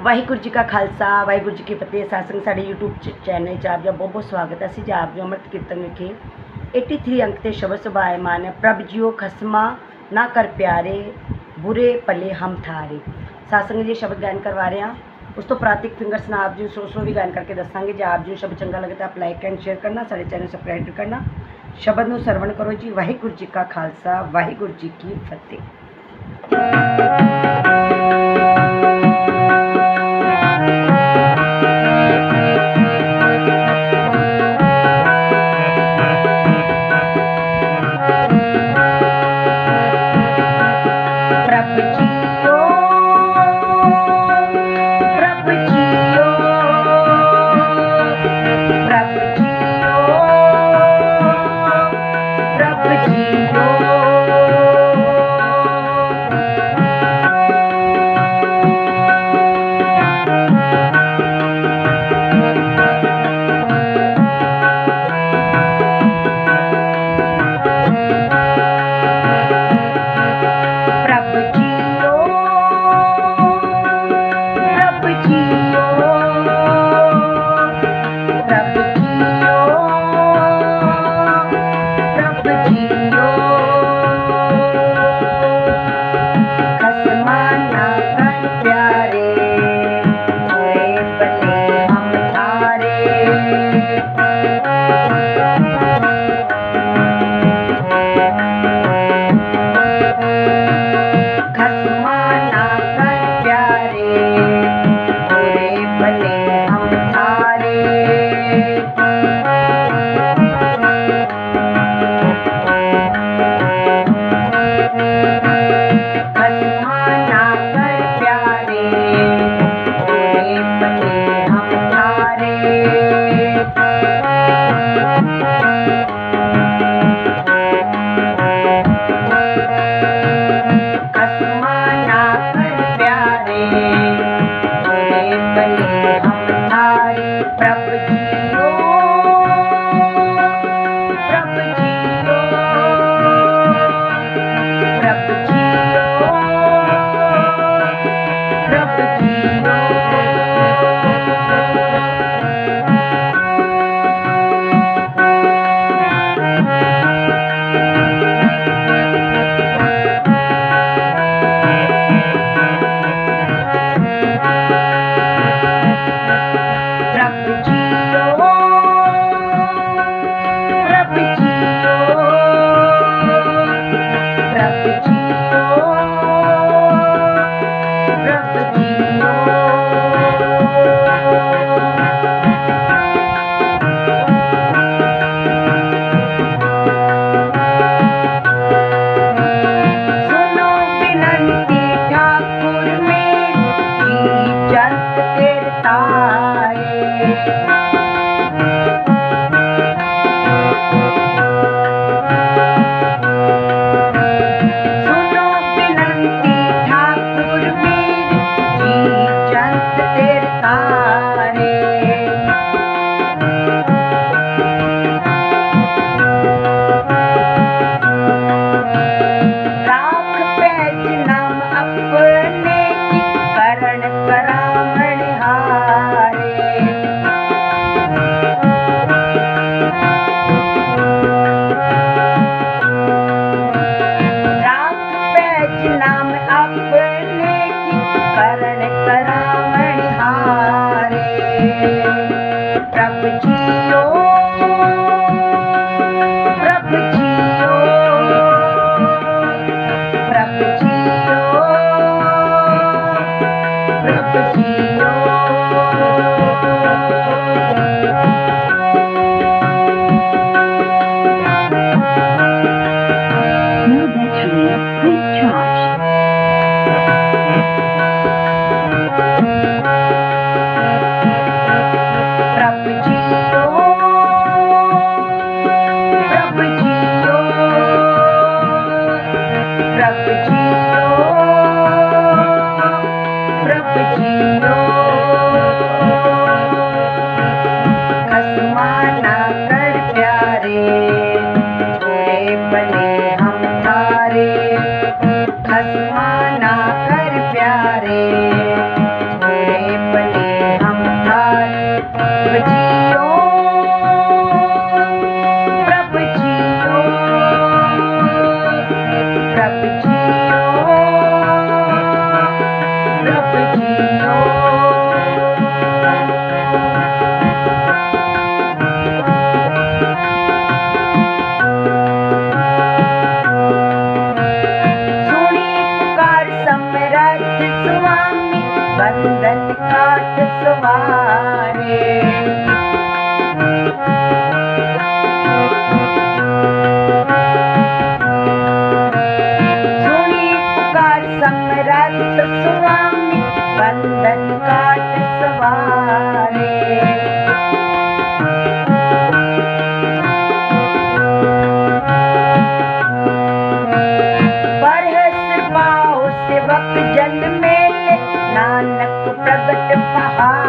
ਵਾਹਿਗੁਰੂ ਜੀ ਕਾ ਖਾਲਸਾ, ਵਾਹਿਗੁਰੂ ਜੀ ਕੀ ਫਤਿਹ। ਸਾਸੰਗ ਸਾਡੇ YouTube channel 'ਚ ਆਪ ਜੀ ਬਹੁਤ ਬਹੁਤ ਸਵਾਗਤ ਹੈ। ਅਸੀਂ ਜੀ ਆਪ ਜੀ ਅੰਮ੍ਰਿਤ ਕੀਰਤਨ ਵਿਖੇ 83 ਅੰਕ ਤੇ ਸ਼ਬਦ ਸੁਭਾਇਮਾਨ ਹੈ ਪ੍ਰਭ ਜੀਓ ਖਸਮਾ ਨਾ ਕਰ ਪਿਆਰੇ, ਬੁਰੇ ਭਲੇ ਹਮ ਥਾਰੇ ਸਾਸੰਗ ਜੀ ਸ਼ਬਦ ਗਾਇਨ ਕਰਵਾ ਰਹੇ ਹਾਂ। ਉਸ ਤੋਂ ਪ੍ਰਾਤਿਕ ਫਿੰਗਰਸ ਨਾਲ ਆਪ ਜੀ ਨੂੰ ਸੋ ਸੋ ਵੀ ਗਾਇਨ ਕਰਕੇ ਦੱਸਾਂਗੇ। ਜੇ ਆਪ ਜੀ ਨੂੰ ਸ਼ਬਦ ਚੰਗਾ ਲੱਗੇ ਤਾਂ ਆਪ ਲਾਈਕ ਐਂਡ ਸ਼ੇਅਰ ਕਰਨਾ, ਸਾਡੇ ਚੈਨਲ ਸਬਸਕ੍ਰਾਈਬ ਕਰਨਾ। ਸ਼ਬਦ ਨੂੰ ਸਰਵਣ ਕਰੋ ਜੀ। ਵਾਹਿਗੁਰੂ ਜੀ ਕਾ ਖਾਲਸਾ, ਵਾਹਿਗੁਰੂ ਜੀ ਕੀ ਫਤਿਹ। Bye. rock सवारे सुनी पुकार सम्राट स्वामी बंधन काट सवारे बरस पाओ सेवक जन मेले नानक प्रगट पहारे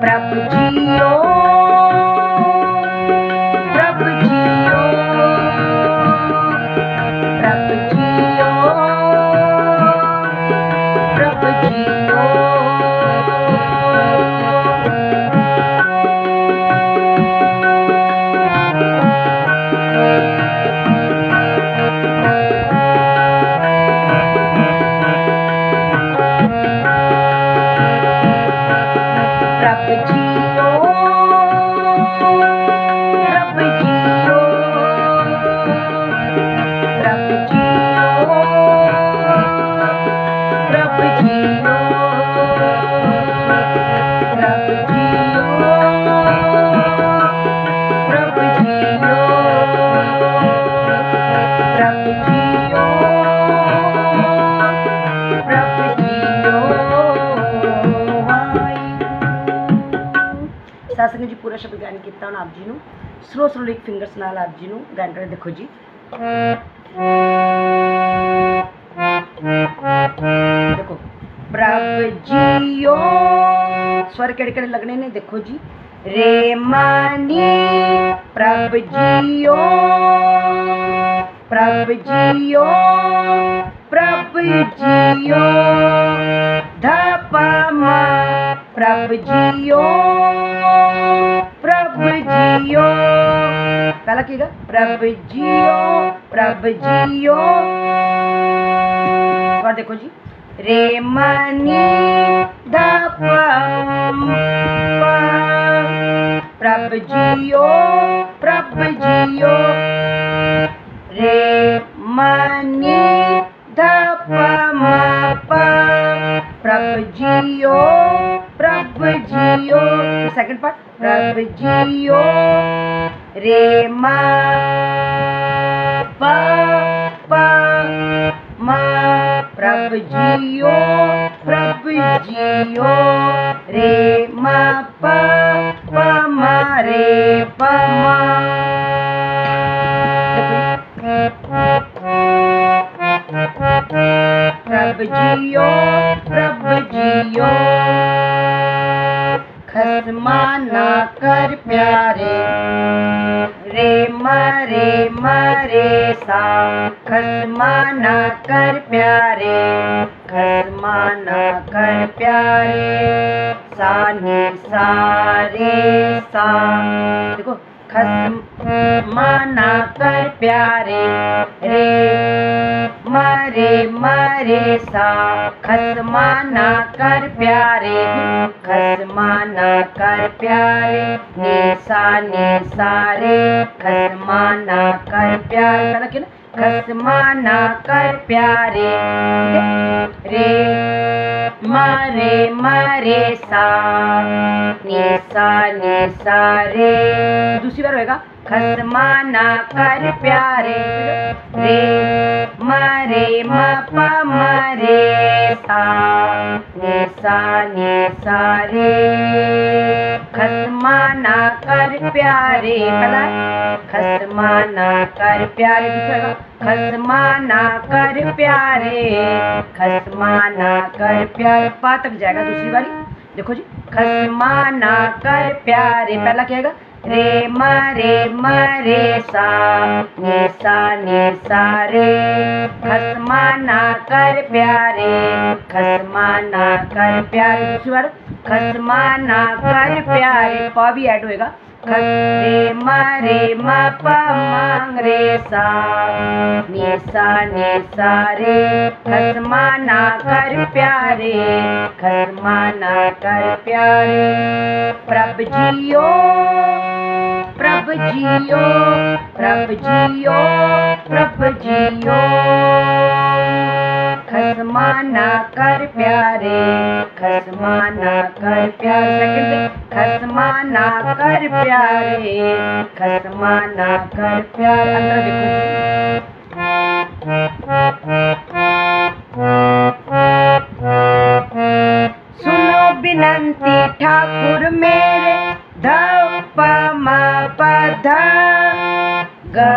pra pro dia. Singh ji ਪੂਰਾ ਸ਼ਬਦ ਗਾਇਨ ਕੀਤਾ ਹੁਣ ਆਪ ਜੀ ਨੂੰ। ਸਲੋ ਸਲੋ ਇੱਕ ਫਿੰਗਰਸ ਨਾਲ ਆਪ ਜੀ ਨੂੰ ਗਾਇਨ ਕਰਕੇ ਦੇਖੋ ਜੀ। ਦੇਖੋ, ਪ੍ਰਭ ਜੀਓ। ਸਵਰ ਕਿਹੜੇ ਕਿਹੜੇ ਲੱਗਣੇ ਨੇ, ਦੇਖੋ ਜੀ। ਰੇ ਮਾਨੀ, ਪ੍ਰਭ ਜੀਓ। ਪ੍ਰਭ ਜੀਓ ਪ੍ਰਭ ਜੀਓ। ਧਪਾ प्रभु जियो प्रभु जियो। पहला की गा? प्रभु जियो प्रभु जियो। और देखो जी। रे मनी द प्रभु जियो प्रभु जियो। जियो रे मा पा पा मा प्रभ जियो प्रभ जियो रे मा पा पा मा रे पा मा। प्रभ जियो प्रभ जियो। खसमाना कर प्यारे, रे मरे मरे सा खलमा न कर प्यारे खलमा माना कर प्यारे, सानी सारे सा। देखो खसम माना कर प्यारे, रे मरे मरे सा खस माना कर प्यारे खस माना कर प्यारे ने निशा सारे खस माना कर प्यारे खस माना कर प्यारे, रे, मरे मरे, सा ने सा ने सारे दूसरी बार होएगा खसमा ना कर प्यारे। रे, मरे म प मरे, सा नी सा रे। खसमा ना कर प्यारे पहला खसमा ना कर प्यारे होगा कर प्यारे खसमा ना कर प्यारे। पा तक जाएगा दूसरी बारी। देखो जी खसमा ना कर प्यारे, पहला क्या आएगा रे म रे सा, ने सा ने सा रे। खसमा ना कर प्यारे खसमा ना कर प्यारे। बार खसमा ना कर प्यारे। पा भी ऐड होएगा। रे मरे म प मांग रे सा। नी सा नी सा रे, खसमा ना कर प्यारे, खसमा ना कर प्यारे। प्रभ जियो प्रभ जियो प्रभ जियो प्रभ जियो। खसमा ना कर प्यारे खसमाना कर प्यारे खसमाना कर प्यारे खसमाना कर प्यारे सुनो विनंती ठाकुर मेरे धप मा पधा ग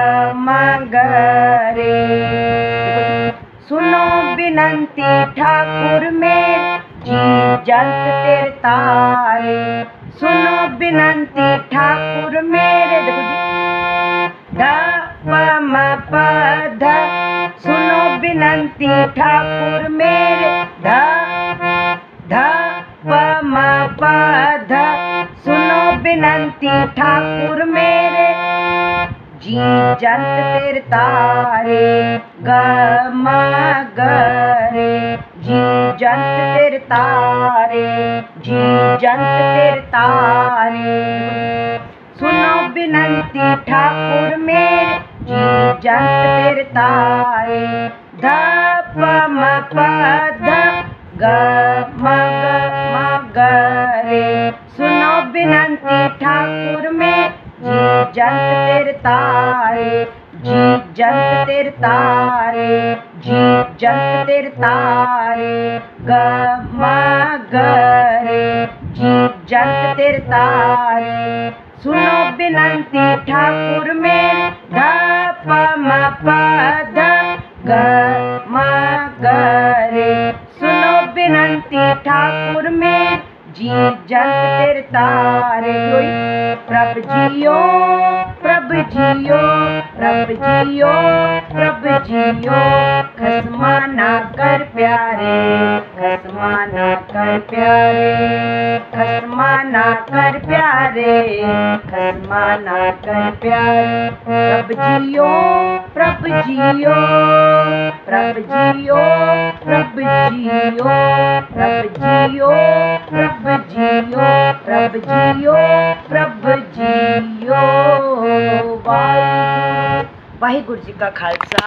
सुनो विनंती ठाकुर मेरे जी जंत तेरे तारे सुनो बिनती ठाकुर। तारे। सुनो बिनंती ठाकुर मेरे जी जंत ध प म, प, ध, ग, म ग म, ग, रे। सुनो बिनंती ठाकुर में जी जंत तारे। जी जंत तेर तारे जी जंत तेर तारे। ग, म, ग, रे। जी जंत तेरे सुनो बिनंती ठाकुर में ध प म प ध ग म ग रे। सुनो ठाकुर में जी जंत तेरे प्रभ जियो प्रभ जियो प्रभ जियो प्रभ जियो। खसमा ना कर प्यारे खसमा ना कर प्यारे खसमा ना कर प्यारे खसमा ना कर प्यारे। प्रभ जियो प्रभ जियो प्रभ जियो प्रभ जियो प्रभ जियो प्रभ जियो प्रभ जियो प्रभ जियो। वाहे गुरु जी का खालसा।